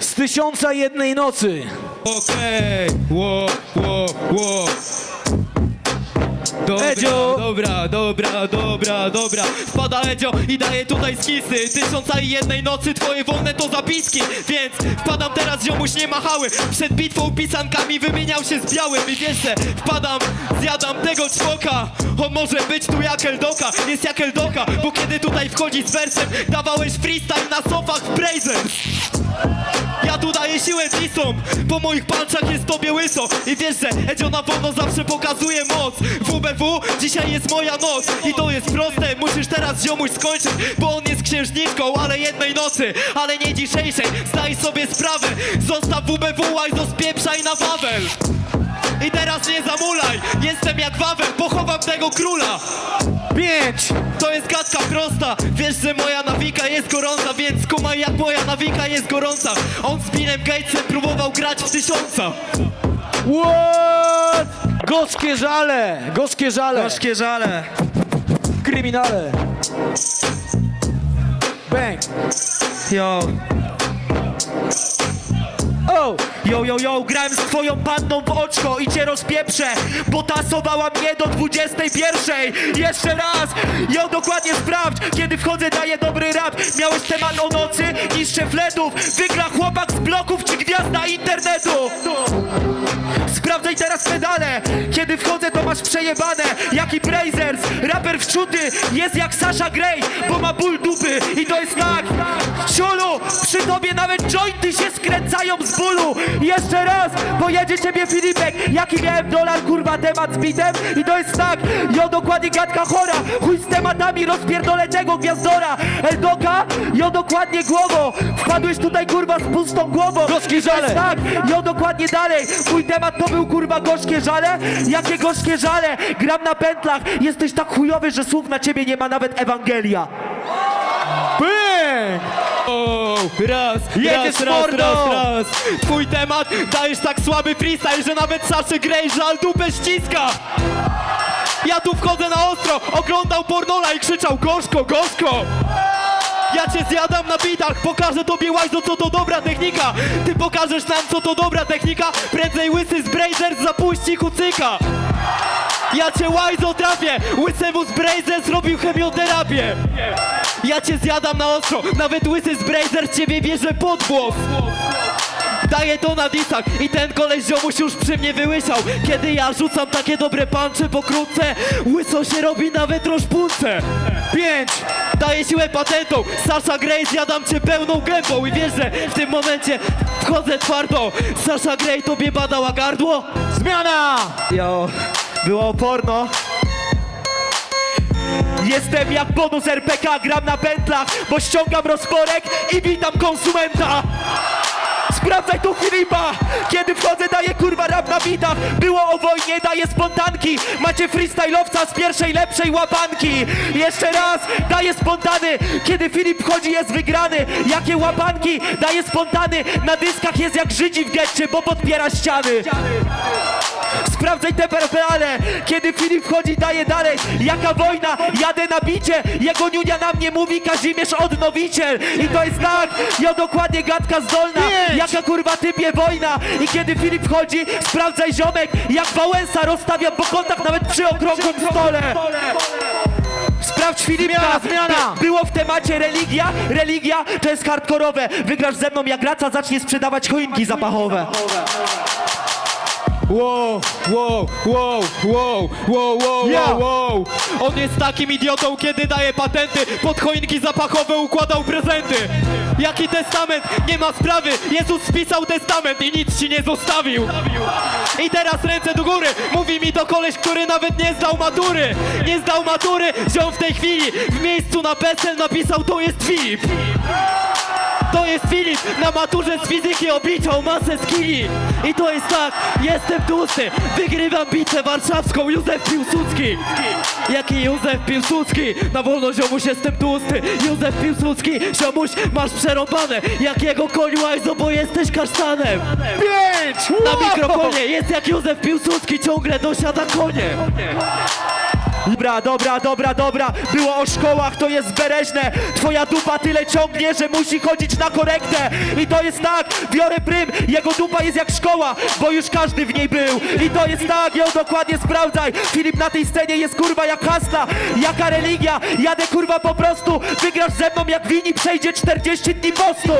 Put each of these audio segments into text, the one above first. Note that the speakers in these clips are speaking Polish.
z tysiąca jednej nocy. Okej, ło, ło, ło. Dobra, Edzio! dobra, dobra, dobra, dobra. Wpada Edzio i daje tutaj skisy. Tysiąca i jednej nocy, twoje wolne to zapiski. Więc wpadam teraz, ziomuś nie machały Przed bitwą pisankami wymieniał się z białym. I wiesz, że wpadam, zjadam tego czwoka On może być tu jak Eldoka, jest jak Eldoka. Bo kiedy tutaj wchodzi z wersem Dawałeś freestyle na sofach w Brazers. Ja tu daję siłę disom Po moich palcach jest tobie łyso. I wiesz, że Edzio na wolno zawsze pokazuje moc Dzisiaj jest moja noc I to jest proste, musisz teraz ziomuś skończyć Bo on jest księżniczką, ale jednej nocy Ale nie dzisiejszej, zdaj sobie sprawę Zostaw WBW, łajzo spieprzaj na Wawel i teraz nie zamulaj, jestem jak Wawel, pochowam tego króla Pięć, To jest gadka prosta, wiesz, że moja nawika jest gorąca Więc kumaj jak moja nawika jest gorąca On z Billem Gatesem próbował grać w tysiąca what? Goskie żale, goskie żale, Gorzkie żale. kryminale. Bang. Yo, Oh, yo, yo, yo, grałem z twoją panną w oczko i cię rozpieprzę, bo tasowała mnie do 21. Jeszcze raz, yo, dokładnie sprawdź, kiedy wchodzę daję dobry rap. Miałeś temat o nocy, niższe fletów, wygra chłopak z bloków czy gwiazda internetu. Sprawdzaj teraz pedale Kiedy wchodzę to masz przejebane Jaki Brazers Raper wczuty jest jak Sasha Grey Bo ma ból dupy i to jest tak Ciulu Przy tobie nawet jointy się skręcają z bólu. Jeszcze raz Pojedzie ciebie Filipek. Jaki miałem dolar kurwa temat z bitem? I to jest tak Jo dokładnie gadka chora. Chuj z tematami rozpierdolę tego gwiazdora. Eldoka Jo dokładnie głową Wpadłeś tutaj kurwa z pustą głową. Gorzkie żale. Tak, jo dokładnie dalej. Mój temat to był kurwa gorzkie żale. Jakie gorzkie żale. Gram na pętlach. Jesteś tak chujowy, że słów na ciebie nie ma nawet Ewangelia. Bang. Raz, Jedziesz, raz, raz, mordo! raz, raz. Twój temat dajesz tak słaby freestyle, że nawet Saszy Grey żal dupę ściska. Ja tu wchodzę na ostro, oglądał pornola i krzyczał gorzko, gorzko. Ja cię zjadam na bitach, pokażę tobie łajzo co to dobra technika. Ty pokażesz nam co to dobra technika. Prędzej łysy z Brazers zapuści kucyka. Ja cię łajzo trafię, łysemu z Brazers zrobił chemioterapię Ja cię zjadam na ostro, nawet łysy z Brazers ciebie bierze pod włos. Daję to na disach i ten koleś ziomuś już przy mnie wyłysiał Kiedy ja rzucam takie dobre pancze pokrótce Łyso się robi nawet rozpunce Pięć, Daję siłę patentom. Sasha Grey zjadam cię pełną gębą. I wiesz, że w tym momencie wchodzę twardo. Sasha Grey tobie badała gardło? zmiana. Jo, było porno Jestem jak bonus RPK, gram na pętlach Bo ściągam rozporek i witam konsumenta. Sprawdzaj tu Filipa. Kiedy wchodzę daję kurwa rap na bitach Było o wojnie, daję spontanki. Macie freestyle'owca z pierwszej lepszej łapanki. Jeszcze raz, daję spontany. Kiedy Filip wchodzi jest wygrany. Jakie łapanki, daję spontany. Na dyskach jest jak Żydzi w getcie Bo podpiera ściany Sprawdzaj te perpeale Kiedy Filip wchodzi daje dalej. Jaka wojna, jadę na bicie. Jego niunia na mnie mówi Kazimierz odnowiciel. I to jest tak, ja dokładnie gadka zdolna. Jaka kurwa typie wojna? I kiedy Filip wchodzi, sprawdzaj ziomek. Jak Wałęsa rozstawia po kątach nawet przy okrągłym stole. Sprawdź Filipka, Zmiana, zmiana. By- było w temacie religia, religia to jest hardkorowe. Wygrasz ze mną jak Raca zacznie sprzedawać choinki zapachowe Wow, wow, wow, wow, wow, wow, Ja. wow, wow. On jest takim idiotą, kiedy daje patenty. Pod choinki zapachowe układał prezenty. Jaki testament? Nie ma sprawy. Jezus spisał testament i nic ci nie zostawił. I teraz ręce do góry. Mówi mi to koleś, który nawet nie zdał matury. Nie zdał matury, wziął w tej chwili W miejscu na PESEL napisał to jest Filip to jest Filip, na maturze z fizyki obliczał masę skilli. I to jest tak, jestem tłusty, wygrywam bitwę warszawską Józef Piłsudski. Jaki Józef Piłsudski? Na wolno ziomuś jestem tłusty Józef Piłsudski, ziomuś masz przerąbane. Jakiego koniu łajzo, bo jesteś kasztanem. Pięć! Na mikrofonie jest jak Józef Piłsudski, ciągle dosiada konie Dobra, dobra, dobra, dobra. Było o szkołach, to jest bereźne. Twoja dupa tyle ciągnie, że musi chodzić na korektę. I to jest tak, biorę prym, jego dupa jest jak szkoła, bo już każdy w niej był. I to jest tak, ją dokładnie sprawdzaj. Filip na tej scenie jest kurwa jak hasla, jaka religia. Jadę kurwa po prostu, wygrasz ze mną jak wini przejdzie 40 dni postu.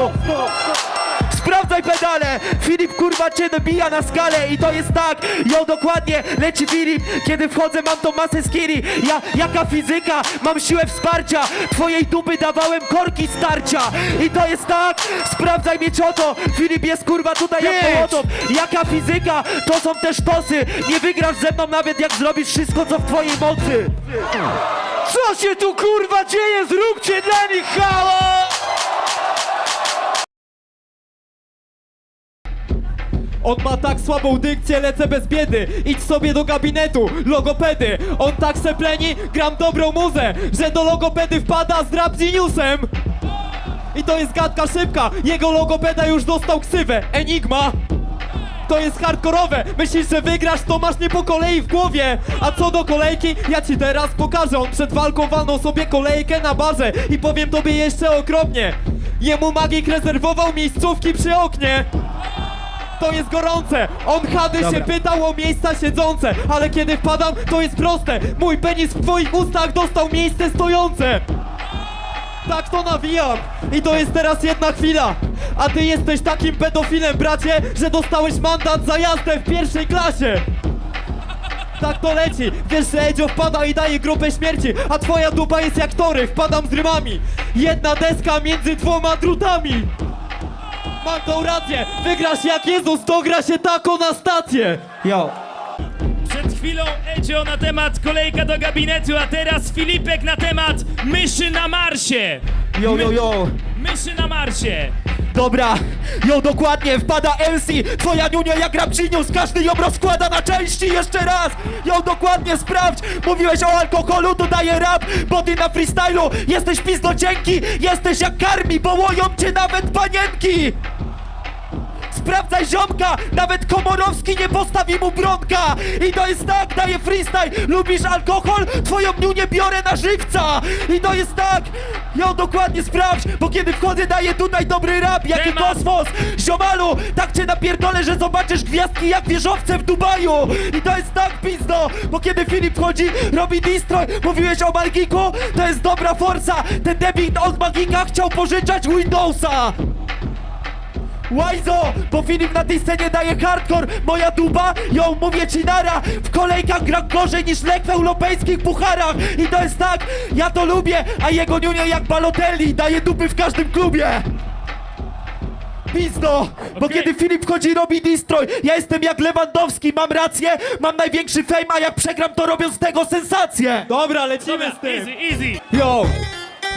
Sprawdzaj pedale! Filip kurwa cię dobija na skalę i to jest tak, ją dokładnie leci Filip, kiedy wchodzę mam tą masę skiri, ja, jaka fizyka, mam siłę wsparcia, twojej dupy dawałem korki starcia. I to jest tak, sprawdzaj mnie cioto, Filip jest kurwa tutaj jak połotów, jaka fizyka, to są też tosy, nie wygrasz ze mną nawet jak zrobisz wszystko co w twojej mocy. Co się tu kurwa dzieje? Zróbcie dla nich halo! On ma tak słabą dykcję, lecę bez biedy. Idź sobie do gabinetu, logopedy. On tak se pleni, gram dobrą muzę Że do logopedy wpada z rap geniusem. I to jest gadka szybka. Jego logopeda już dostał ksywę. Enigma. To jest hardkorowe! Myślisz, że wygrasz, to masz nie po kolei w głowie! A co do kolejki, ja ci teraz pokażę. On przed walką walnął sobie kolejkę na bazę I powiem tobie jeszcze okropnie. Jemu magik rezerwował miejscówki przy oknie to jest gorące! On Hady się pytał o miejsca siedzące Ale kiedy wpadam, to jest proste Mój penis w twoich ustach dostał miejsce stojące tak to nawijam! I to jest teraz jedna chwila! A ty jesteś takim pedofilem, bracie, że dostałeś mandat za jazdę w pierwszej klasie! Tak to leci! Wiesz, że Edzio wpada i daje grupę śmierci, a twoja dupa jest jak tory, wpadam z rymami! Jedna deska między dwoma drutami! Mam tą rację! Wygrasz jak Jezus, dogra się tako na stację! Yo. Chwilą Edzio na temat kolejka do gabinetu, a teraz Filipek na temat myszy na Marsie. Yo, yo, yo. Myszy na Marsie. Dobra, ją dokładnie, wpada Elsie, twoja niunia jak rap genius, każdy ją rozkłada na części, jeszcze raz, ją dokładnie sprawdź, mówiłeś o alkoholu, to daje rap, bo ty na freestylu jesteś pizdo cienki, jesteś jak karmi, bo łoją cię nawet panienki! Sprawdzaj ziomka, nawet Komorowski nie postawi mu bronka! I to jest tak, daje freestyle, lubisz alkohol? Twoją niunię biorę na żywca! I to jest tak, ją dokładnie sprawdź Bo kiedy wchodzę daję tutaj dobry rap, jaki Temat. kosmos! Ziomalu, tak cię napierdolę, że zobaczysz gwiazdki jak wieżowce w Dubaju! I to jest tak pizdo, bo kiedy Filip wchodzi, robi destroy Mówiłeś o Magiku? To jest dobra forsa! Ten debil od Magika chciał pożyczać Windowsa Łajzo, bo Filip na tej scenie daje hardcore Moja duba, ją mówię ci nara W kolejkach gra gorzej niż lek w europejskich pucharach I to jest tak, ja to lubię A jego niunia jak Balotelli Daje dupy w każdym klubie Pizdo, bo Okej. kiedy Filip wchodzi robi destroy Ja jestem jak Lewandowski, mam rację Mam największy fame, a jak przegram to robią z tego sensację Dobra, lecimy Dobra, z tym! easy, easy. Yo!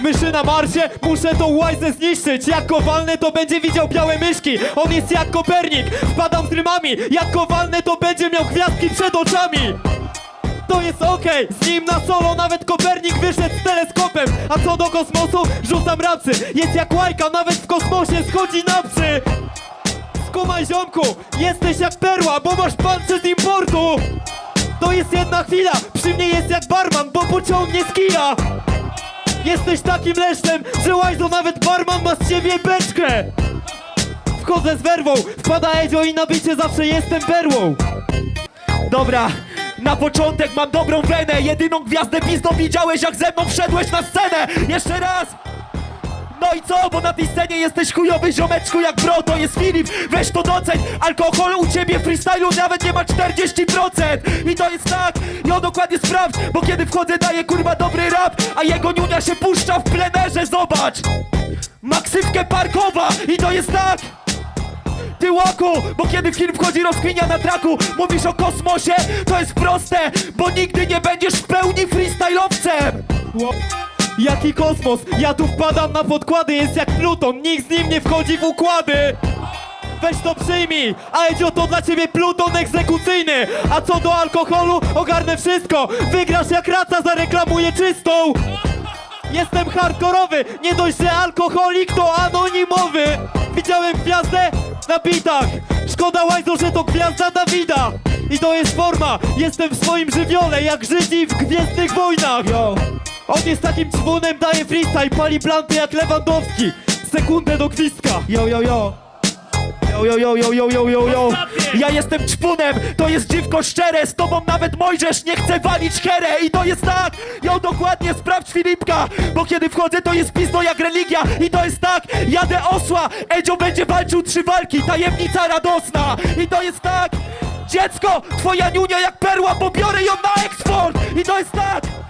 Myszy na Marsie, muszę tą łajzę zniszczyć. Jak kowalny to będzie widział białe myszki. On jest jak Kopernik, wpadam z rymami Jak kowalny to będzie miał gwiazdki przed oczami. To jest okej, z nim na solo nawet Kopernik wyszedł z teleskopem. A co do kosmosu, rzucam rapsy. Jest jak łajka, nawet w kosmosie schodzi na psy. Skumaj ziomku, jesteś jak perła, bo masz pancerz z importu. To jest jedna chwila, przy mnie jest jak barman, bo pociągnie z kija Jesteś takim leszczem, że łajzo nawet barman ma z ciebie beczkę. Wchodzę z werwą, wpada Edzio i na bicie zawsze jestem perłą. Dobra, na początek mam dobrą wenę Jedyną gwiazdę pizdo widziałeś jak ze mną wszedłeś na scenę. Jeszcze raz! No i co, bo na tej scenie jesteś chujowy ziomeczku jak bro, to jest Filip, weź to doceń. Alkohol u ciebie w freestylu nawet nie ma 40% I to jest tak, ją dokładnie sprawdź Bo kiedy wchodzę daję kurwa dobry rap A jego niunia się puszcza w plenerze, zobacz. Maksywkę parkowa i to jest tak. Ty łoku, bo kiedy film wchodzi rozkminia na traku. Mówisz o kosmosie, to jest proste Bo nigdy nie będziesz w pełni freestylowcem Jaki kosmos, ja tu wpadam na podkłady Jest jak Pluton, nikt z nim nie wchodzi w układy. Weź to przyjmij, a Edzio to dla ciebie pluton egzekucyjny. A co do alkoholu, ogarnę wszystko. Wygrasz jak raca, zareklamuję czystą. Jestem hardkorowy, nie dość, że alkoholik to anonimowy. Widziałem gwiazdę na bitach. Szkoda łajzo, że to gwiazda Dawida. I to jest forma, jestem w swoim żywiole Jak Żydzi w Gwiezdnych Wojnach. Yo. On jest takim czwunem, daje freestyle Pali planty jak Lewandowski. Sekundę do gwizdka. Yo, yo, yo. Yo, yo, yo, yo, yo, yo, yo. Ja jestem czpunem, to jest dziwko szczere. Z tobą nawet Mojżesz nie chce walić herę. I to jest tak, yo dokładnie sprawdź Filipka Bo kiedy wchodzę to jest pizdo jak religia. I to jest tak, jadę osła Edzio będzie walczył trzy walki. Tajemnica radosna. I to jest tak, dziecko Twoja niunia jak perła, bo biorę ją na eksport. I to jest tak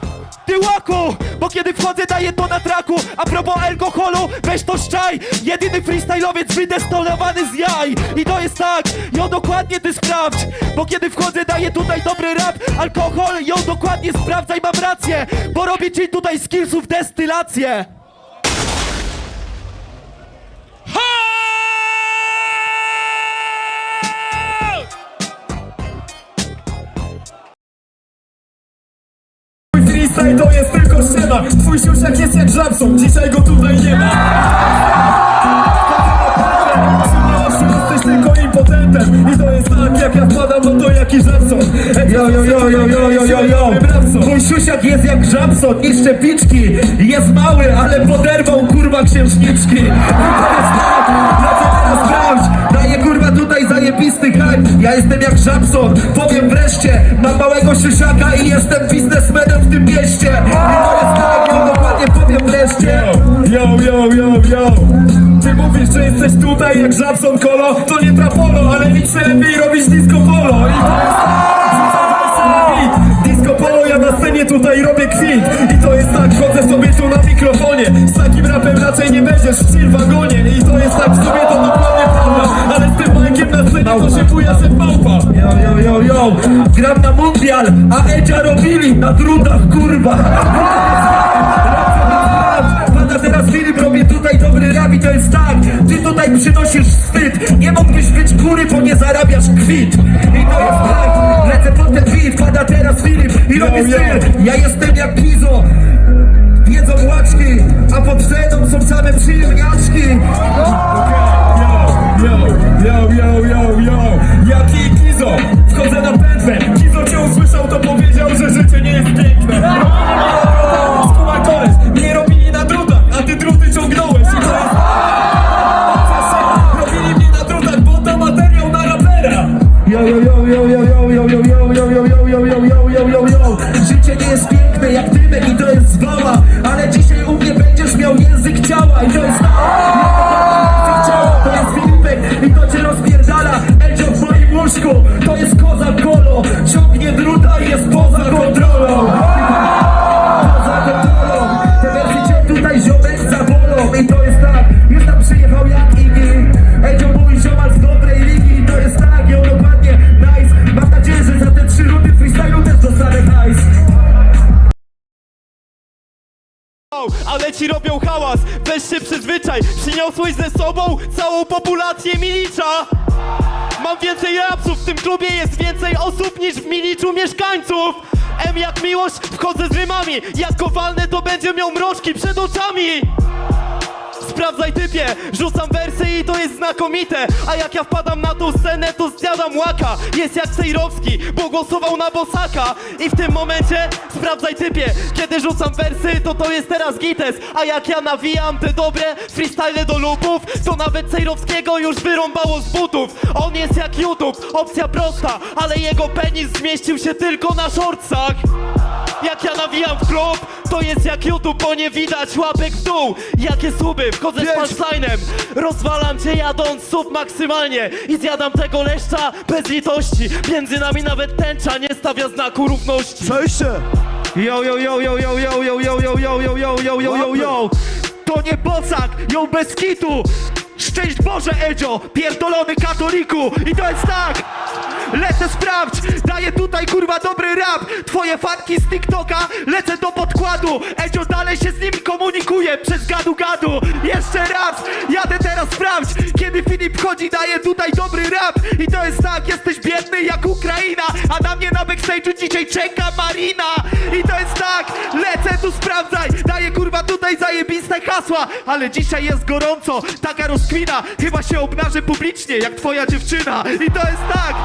ty łaku, bo kiedy wchodzę daję to na traku. A propos alkoholu, weź to szczaj. Jedyny freestyle'owiec wydestolowany z jaj. I to jest tak, ją dokładnie ty sprawdź. Bo kiedy wchodzę daję tutaj dobry rap. Alkohol, ją dokładnie sprawdzaj, mam rację. Bo robię ci tutaj skillsów destylację Freestyle to jest tylko ściema Twój siusiak jest jak Żabson, dzisiaj go tutaj nie ma. Jesteś tylko impotentem. I to jest tak, jak ja wpadam, no to jaki Żabson. Yo, yo, yo, yo, yo, yo, yo, yo Twój siusiak jest jak Żabson i szczepiczki. Jest mały, ale poderwał kurwa księżniczki. I to jest tak, lecę teraz sprawdź tutaj zajebisty hype Ja jestem jak Żabson, powiem wreszcie Mam małego siusiaka i jestem biznesmenem w tym mieście. I to jest tak, ja dokładnie powiem wreszcie. Yo, yo, yo, yo Ty mówisz, że jesteś tutaj jak Żabson Kolo? To nie trapolo, ale nic lepiej robić disco polo. I to jest tak, Disco polo, ja na scenie tutaj robię kwit. I to jest tak, chodzę sobie tu na mikrofonie. Z takim rapem raczej nie będziesz w chill wagonie I to jest tak, w sumie to prawda Ale z tym majkiem na scenie to się buja się małpa Yo, yo, yo, yo. Gram na mundial, a Edzia robili na trudach, kurwa. Pada teraz Filip, robię tutaj dobry rap i to jest tak Ty tutaj przynosisz wstyd. Nie mógłbyś być góry, bo nie zarabiasz kwit. I to jest tak, lecę pod ten beat Pada teraz Filip i robię styl. Ja jestem Ale ci robią hałas, weź się przyzwyczaj. Przyniosłeś ze sobą całą populację Milicza. Mam więcej rapsów, w tym klubie jest więcej osób niż w Miliczu mieszkańców. M jak miłość, wchodzę z rymami. Jak go walnę, to będzie miał mroczki przed oczami Sprawdzaj typie, rzucam wersy i to jest znakomite. A jak ja wpadam na tą scenę, to zjadam łaka. Jest jak Sejrowski, bo głosował na Bosaka. I w tym momencie, sprawdzaj typie. Kiedy rzucam wersy, to to jest teraz gites. A jak ja nawijam te dobre freestyle do lupów To nawet Sejrowskiego już wyrąbało z butów. On jest jak YouTube, opcja prosta Ale jego penis zmieścił się tylko na shortsach jak ja nawijam w klub, to jest jak YouTube, bo nie widać łapek w dół Jakie suby, wchodzę z punchline'em Rozwalam cię jadąc sub maksymalnie I zjadam tego leszcza bez litości Między nami nawet tęcza nie stawia znaku równości Przejście! Yo, yo, yo, yo, yo, yo, yo, yo, yo, yo, yo, yo, yo, yo, yo, yo! To nie bocak, ją bez kitu! Szczęść Boże, Edzio, pierdolony katoliku! I to jest tak! Lecę sprawdź, daję tutaj kurwa dobry rap. Twoje fanki z TikToka, lecę do podkładu. Edzio dalej się z nim komunikuje przez gadu gadu. Jeszcze raz, jadę teraz sprawdź. Kiedy Filip chodzi, daje tutaj dobry rap. I to jest tak, jesteś biedny jak Ukraina. A na mnie na backstage'u dzisiaj czeka Marina. I to jest tak, lecę tu sprawdzaj. Daję kurwa tutaj zajebiste zgasła, ale dzisiaj jest gorąco. Taka rozkwina chyba się obnaży publicznie, jak twoja dziewczyna. I to jest tak,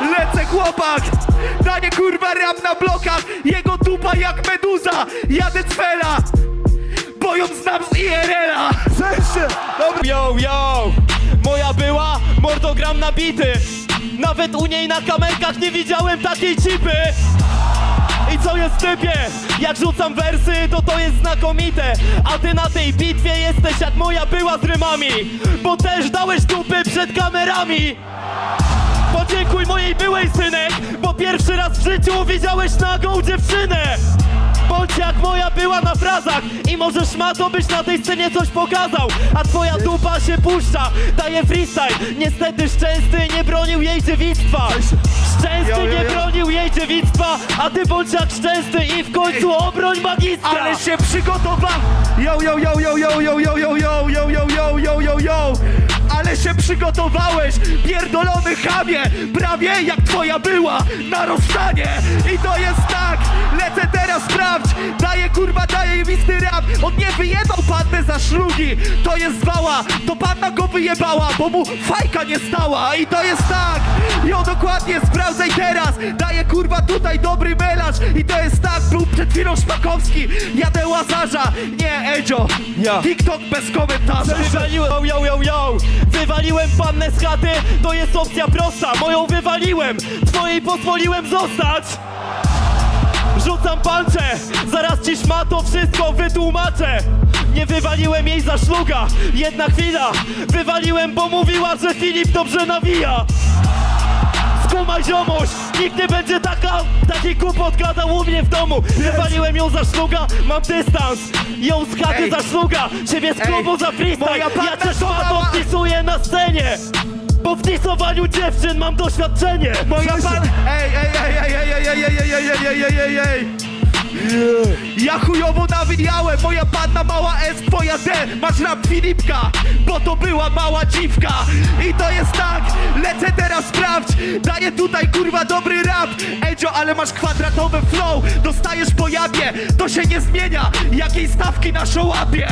lecę chłopak, daję kurwa rap na blokach, jego dupa jak meduza, jadę cfela, bo ją znam z IRL-a. Yo, yo! Moja była mordogram nabity Nawet u niej na kamerkach nie widziałem takiej cipy I co jest typie? Jak rzucam wersy, to to jest znakomite. A ty na tej bitwie jesteś jak moja była z rymami. Bo też dałeś dupy przed kamerami. Podziękuj mojej byłej synek Bo pierwszy raz w życiu widziałeś nagą dziewczynę Bądź jak moja była na frazach I możesz ma to byś na tej scenie coś pokazał A twoja dupa się puszcza Daje freestyle Niestety Szczęsny nie bronił jej dziewictwa Szczęsny nie bronił jej dziewictwa A ty bądź jak Szczęsny i w końcu obroń magistra Ale się przygotowa... Yo, yo, yo, yo, yo, yo, yo, yo, yo, yo, yo, yo, yo, yo, yo. Ale się przygotowałeś, pierdolony chamie, prawie jak twoja była na rozstanie. I to jest tak, lecę teraz sprawdź, daję kurwa, daję wisty rap. On nie wyjebał pannę za szlugi, to jest zwała, to panna go wyjebała, bo mu fajka nie stała. I to jest tak, jo dokładnie, sprawdzaj teraz, daję kurwa tutaj dobry melarz. I to jest tak, był przed chwilą Szpakowski, jadę Łazarza, nie Edzio, Ja. TikTok bez komentarza. Wywaliłem, yo, yo, yo, yo. Wywaliłem pannę z chaty, to jest opcja prosta. Moją wywaliłem, twojej pozwoliłem zostać Rzucam palce, zaraz ci szmato wszystko wytłumaczę. Nie wywaliłem jej za szluga, jedna chwila. Wywaliłem, bo mówiła, że Filip dobrze nawija. Skumaj ziomuś, nikt nie będzie taka, taki kupot gadał u mnie w domu. Wywaliłem ją za szluga, mam dystans. Ją z chaty Ej. za szluga, ciebie z klubu za freestyle. Moja Ja też to szmato wpisuję na scenie Bo w disowaniu dziewczyn mam doświadczenie Moja pan... Ej, ej, ej, ej, ej, ej, ej, ej, ej, ej, ej, ej, ej, ej. Ja chujowo nawijałem, moja panna mała S, twoja D. Masz rap Filipka, bo to była mała dziwka. I to jest tak, lecę teraz sprawdź. Daję tutaj kurwa dobry rap. Edzio, ale masz kwadratowe flow. Dostajesz po jabie, to się nie zmienia. Jakiej stawki na szałapie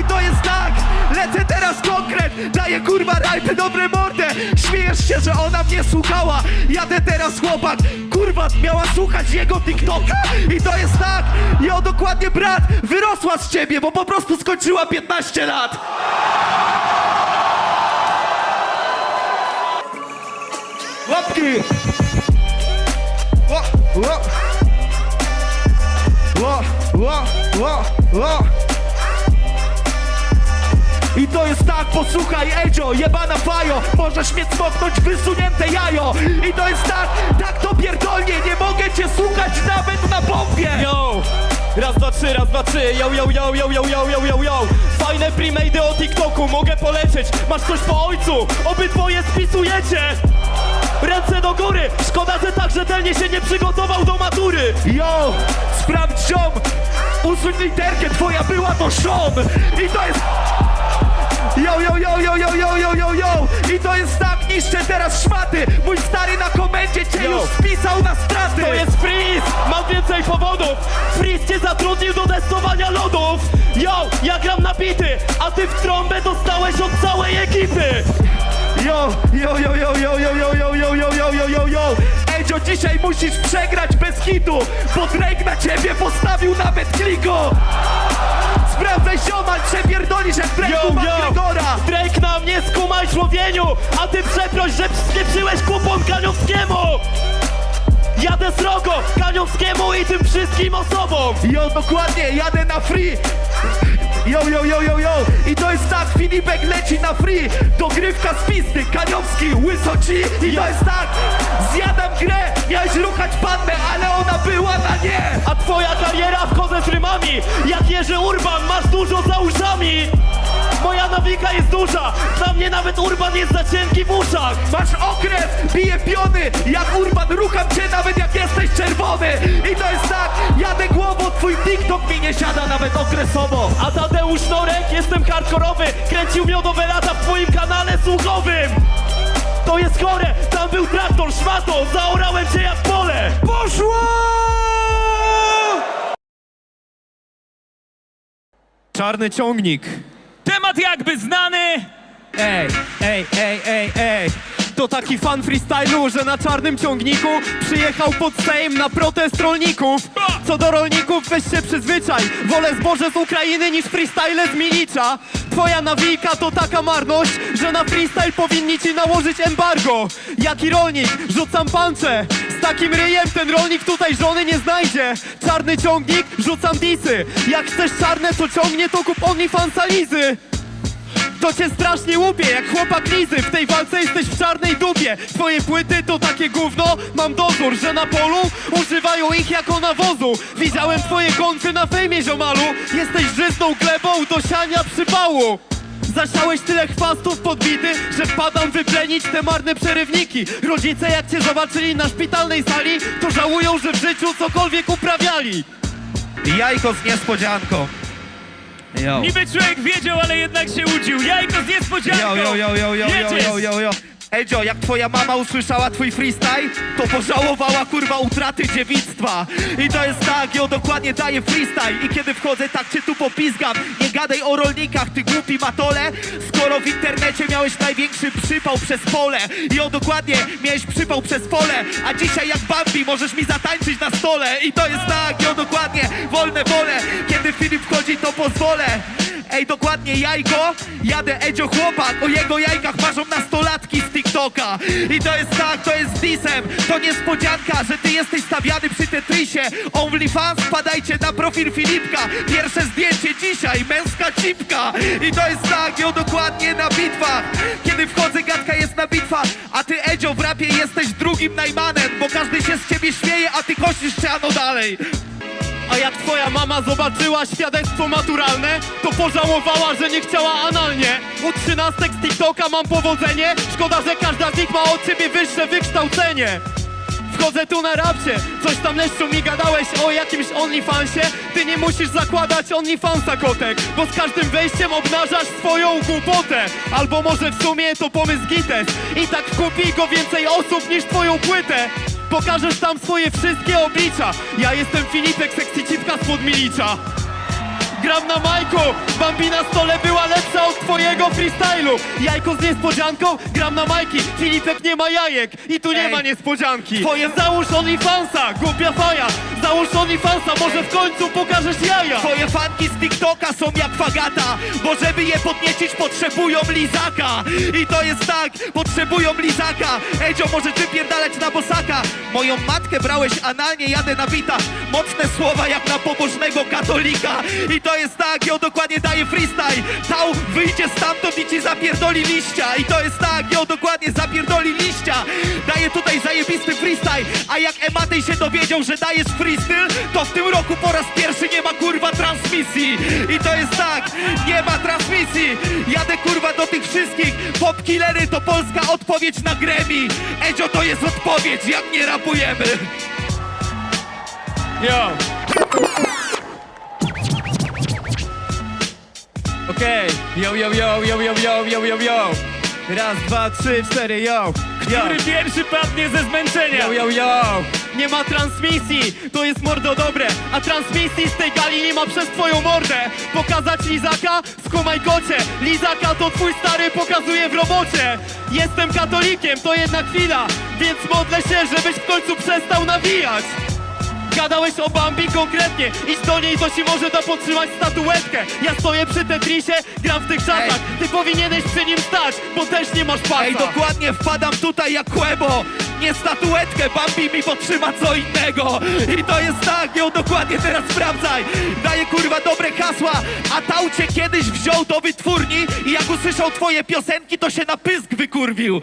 I to jest tak, lecę teraz konkret. Daję kurwa rajpę, dobre mordę. Śmiejesz się, że ona mnie słuchała. Jadę teraz chłopak, kurwa miała słuchać jego TikToka I to jest tak, jo dokładnie brat Wyrosła z ciebie, bo po prostu skończyła 15 lat Łapki! Ła, ła. Ła, ła, ła, ła. I to jest tak, posłuchaj Edzio, jebana fajo. Możesz mnie cmoknąć wysunięte jajo. I to jest tak, tak to pierdolnie Nie mogę cię słuchać nawet na bombie Yo! Raz, dwa, trzy, raz, dwa, trzy, yo, yo, yo, yo, yo, yo, yo, yo, yo. Fajne premade o TikToku, mogę polecieć. Masz coś po ojcu, obydwoje spisujecie. Ręce do góry, szkoda, że tak rzetelnie się nie przygotował do matury. Yo, sprawdź ziom Usuń literkę, twoja była to szom I to jest... Yo, yo, yo, yo, yo, yo, yo, yo, yo I to jest tak, niszczę teraz szmaty Mój stary na komendzie cię Yo. już spisał na straty To jest freeze, mam więcej powodów Freeze cię zatrudnił do testowania lodów Yo, ja gram na bity, a ty w trąbę dostałeś od całej ekipy Yo, yo, yo, yo, yo, yo, yo, yo, yo, yo, yo, yo, yo, yo Edzio, dzisiaj musisz przegrać bez hitu Bo Drake na ciebie postawił nawet kliko Sprawdzaj ziomal, przepierdolisz jak Drake Yo, u yo, McGregora Drake na mnie skumaj człowieniu A ty przeproś, że spieprzyłeś kupon Kaniowskiemu. Jadę srogo Kaniowskiemu i tym wszystkim osobom. Yo, dokładnie, jadę na free Yo, yo, yo, yo, yo. I to jest tak, Filipek leci na free. Dogrywka z pizdy, Kaniowski, Łysoci I to jest tak, zjadam grę Miałeś ruchać pannę, ale ona była na nie. A twoja kariera wchodzę z rymami. Jak Jerzy Urban, masz dużo za uszami. Moja nawika jest duża. Dla mnie nawet Urban jest za cienki w uszach. Masz okres, bije piony. Jak Urban, rucham cię nawet jak jesteś czerwony. I to jest tak, głową Twój TikTok mi nie siada nawet okresowo A Tadeusz Norek, jestem hardkorowy Kręcił miodowe lata w twoim kanale słuchowym To jest chore, tam był traktor, szmato Zaorałem cię jak pole Poszło! Czarny ciągnik. Temat jakby znany. Ej, ej, ej, ej, ej. To taki fan freestylu, że na czarnym ciągniku przyjechał pod Sejm na protest rolników. Co do rolników, weź się przyzwyczaj. Wolę zboże z Ukrainy niż freestyle z Milicza. Twoja nawijka to taka marność, że na freestyle powinni ci nałożyć embargo. Jaki rolnik? Rzucam pancze. Z takim ryjem ten rolnik tutaj żony nie znajdzie. Czarny ciągnik? Rzucam disy. Jak chcesz czarne, co ciągnie, to kup OnlyFansa Lizy. To cię strasznie łupie, jak chłopak Lizy. W tej walce jesteś w czarnej dupie. Twoje płyty to takie gówno. Mam dozór, że na polu używają ich jako nawozu. Widziałem twoje konfy na fejmie, ziomalu. Jesteś żyzną glebą do siania przypału. Zasiałeś tyle chwastów podbity, że wpadam wyplenić te marne przerywniki. Rodzice jak cię zobaczyli na szpitalnej sali To żałują, że w życiu cokolwiek uprawiali. Jajko z niespodzianką. Yo. Niby człowiek wiedział, ale jednak się udził. Jajko z niespodzianką. Yo, yo, yo, yo, yo, yo, yo, yo, yo. Edzio, jak twoja mama usłyszała twój freestyle, to pożałowała kurwa utraty dziewictwa. I to jest tak, ją dokładnie daje freestyle. I kiedy wchodzę, tak cię tu popizgam. Nie gadaj o rolnikach, ty głupi matole, skoro w internecie miałeś największy przypał przez pole. I on dokładnie miałeś przypał przez pole, a dzisiaj jak Bambi możesz mi zatańczyć na stole. I to jest tak, ją dokładnie wolne wolę. Kiedy Filip wchodzi, to pozwolę. Ej, dokładnie jajko, jadę Edzio chłopak, o jego jajkach marzą nastolatki z TikToka. I to jest tak, to jest disem, to niespodzianka, że ty jesteś stawiany przy Tetrisie. OnlyFans, wpadajcie na profil Filipka, pierwsze zdjęcie dzisiaj, męska cipka. I to jest tak, ją dokładnie na bitwach, kiedy wchodzę gadka jest na bitwach. A ty Edzio w rapie jesteś drugim najmanem, bo każdy się z ciebie śmieje, a ty kościsz ściano dalej A jak twoja mama zobaczyła świadectwo maturalne, to pożałowała, że nie chciała analnie. U trzynastek z TikToka mam powodzenie, szkoda, że każda z nich ma od ciebie wyższe wykształcenie. Wchodzę tu na rapcie, coś tam leszczu mi gadałeś o jakimś OnlyFansie. Ty nie musisz zakładać OnlyFansa kotek Bo z każdym wejściem obnażasz swoją głupotę. Albo może w sumie to pomysł Gites. I tak kupi go więcej osób niż twoją płytę Pokażesz tam swoje wszystkie oblicza. Ja jestem Filipek, sexy cipka spod Milicza Gram na majku, Bambi na stole była lepsza od twojego freestylu. Jajko z niespodzianką, gram na majki. Filipek nie ma jajek i tu nie Ej, ma niespodzianki. Twoje- Załóż OnlyFansa, głupia faja. Załóż OnlyFansa, może w końcu pokażesz jaja. Twoje fanki z TikToka są jak fagata Bo żeby je podniecić potrzebują lizaka. I to jest tak, potrzebują lizaka. Edzio możesz wypierdalać na bosaka? Moją matkę brałeś analnie, jadę na bita Mocne słowa jak na pobożnego katolika. I to jest tak, ją dokładnie daje freestyle. Tał wyjdzie stamtąd i ci zapierdoli liścia. I to jest tak, ją dokładnie zapierdoli liścia. Daje tutaj zajebisty freestyle. A jak Ematej się dowiedział, że dajesz freestyle To w tym roku po raz pierwszy nie ma kurwa transmisji. I to jest tak, nie ma transmisji. Jadę kurwa do tych wszystkich. Popkillery to polska odpowiedź na Grammy. Edzio to jest odpowiedź, jak nie rapujemy. Yo Okej, yo, yo, yo, yo, yo, yo, yo, yo, yo. Raz, dwa, trzy, cztery, yo. Yo, Który pierwszy padnie ze zmęczenia. yo, yo, yo. Nie ma transmisji, to jest mordo dobre. A transmisji z tej gali nie ma przez twoją mordę. Pokazać lizaka? Skumaj kocie. Lizaka to twój stary pokazuje w robocie. Jestem katolikiem, to jedna chwila. Więc modlę się, żebyś w końcu przestał nawijać Gadałeś o Bambi konkretnie Idź do niej, to ci może da podtrzymać statuetkę. Ja stoję przy Tetrisie, gram w tych czasach. Ty powinieneś przy nim stać, bo też nie masz pasa. Ej, dokładnie wpadam tutaj jak kłębo Nie statuetkę, Bambi mi podtrzyma co innego. I to jest tak, ją dokładnie teraz sprawdzaj. Daję kurwa dobre hasła. A Tał cię kiedyś wziął do wytwórni I jak usłyszał twoje piosenki, to się na pysk wykurwił.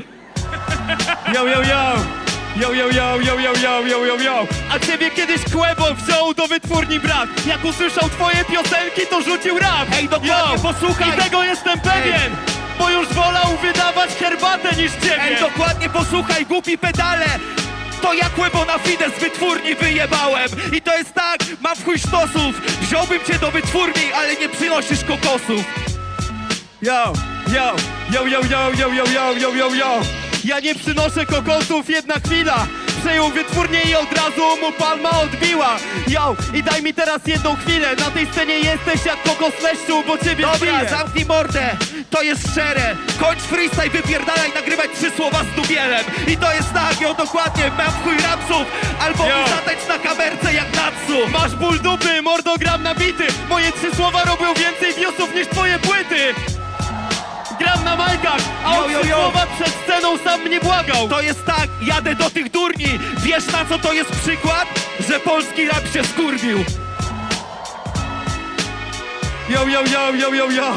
Yo, yo, yo! Yo, yo, yo, yo, yo, yo, yo, yo, yo! A ciebie kiedyś Kłebo wziął do wytwórni brat Jak usłyszał twoje piosenki, to rzucił rap Ej, dokładnie, posłuchaj. I tego jestem pewien! Bo już wolał wydawać herbatę niż ciebie! Ej, dokładnie posłuchaj, głupi pedale to ja kłębo na fide z wytwórni wyjebałem I to jest tak, mam w chuj sztosów Wziąłbym cię do wytwórni, ale nie przynosisz kokosów yo, yo, yo, yo, yo, yo, yo, yo, yo, yo! Ja nie przynoszę kokosów, jedna chwila! Przejął wytwórnię i od razu mu palma odbiła. Yo, i daj mi teraz jedną chwilę. Na tej scenie jesteś jak kokos leszczu, bo ciebie Dobra, zbiję. zamknij mordę, to jest szczere. Kończ freestyle, wypierdalaj, nagrywaj trzy słowa z dubielem. I to jest tak, jo, dokładnie, mam w chuj rapsów Albo Yo. mi zatecz na kamerce jak Natsu. Masz ból dupy, mordogram nabity. Moje trzy słowa robią więcej wiosów niż twoje płyty Gram na majkach, a Yo, o yo, trzy yo. słowa przed sceną sam mnie błagał. To jest tak, jadę do tych durni. Wiesz na co to jest przykład? Że polski rap się skurwił. Yo, yo, yo, yo, yo, yo.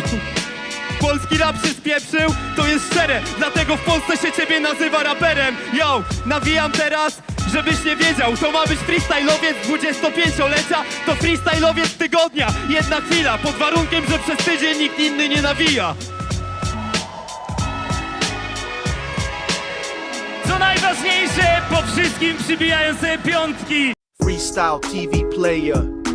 Polski rap się spieprzył, to jest szczere. Dlatego w Polsce się ciebie nazywa raperem. Yo, nawijam teraz, żebyś nie wiedział. To ma być freestyle'owiec 25-lecia To freestyle'owiec tygodnia. Jedna chwila, pod warunkiem, że przez tydzień nikt inny nie nawija najważniejsze, po wszystkim przybijają sobie piątki. Freestyle TV player.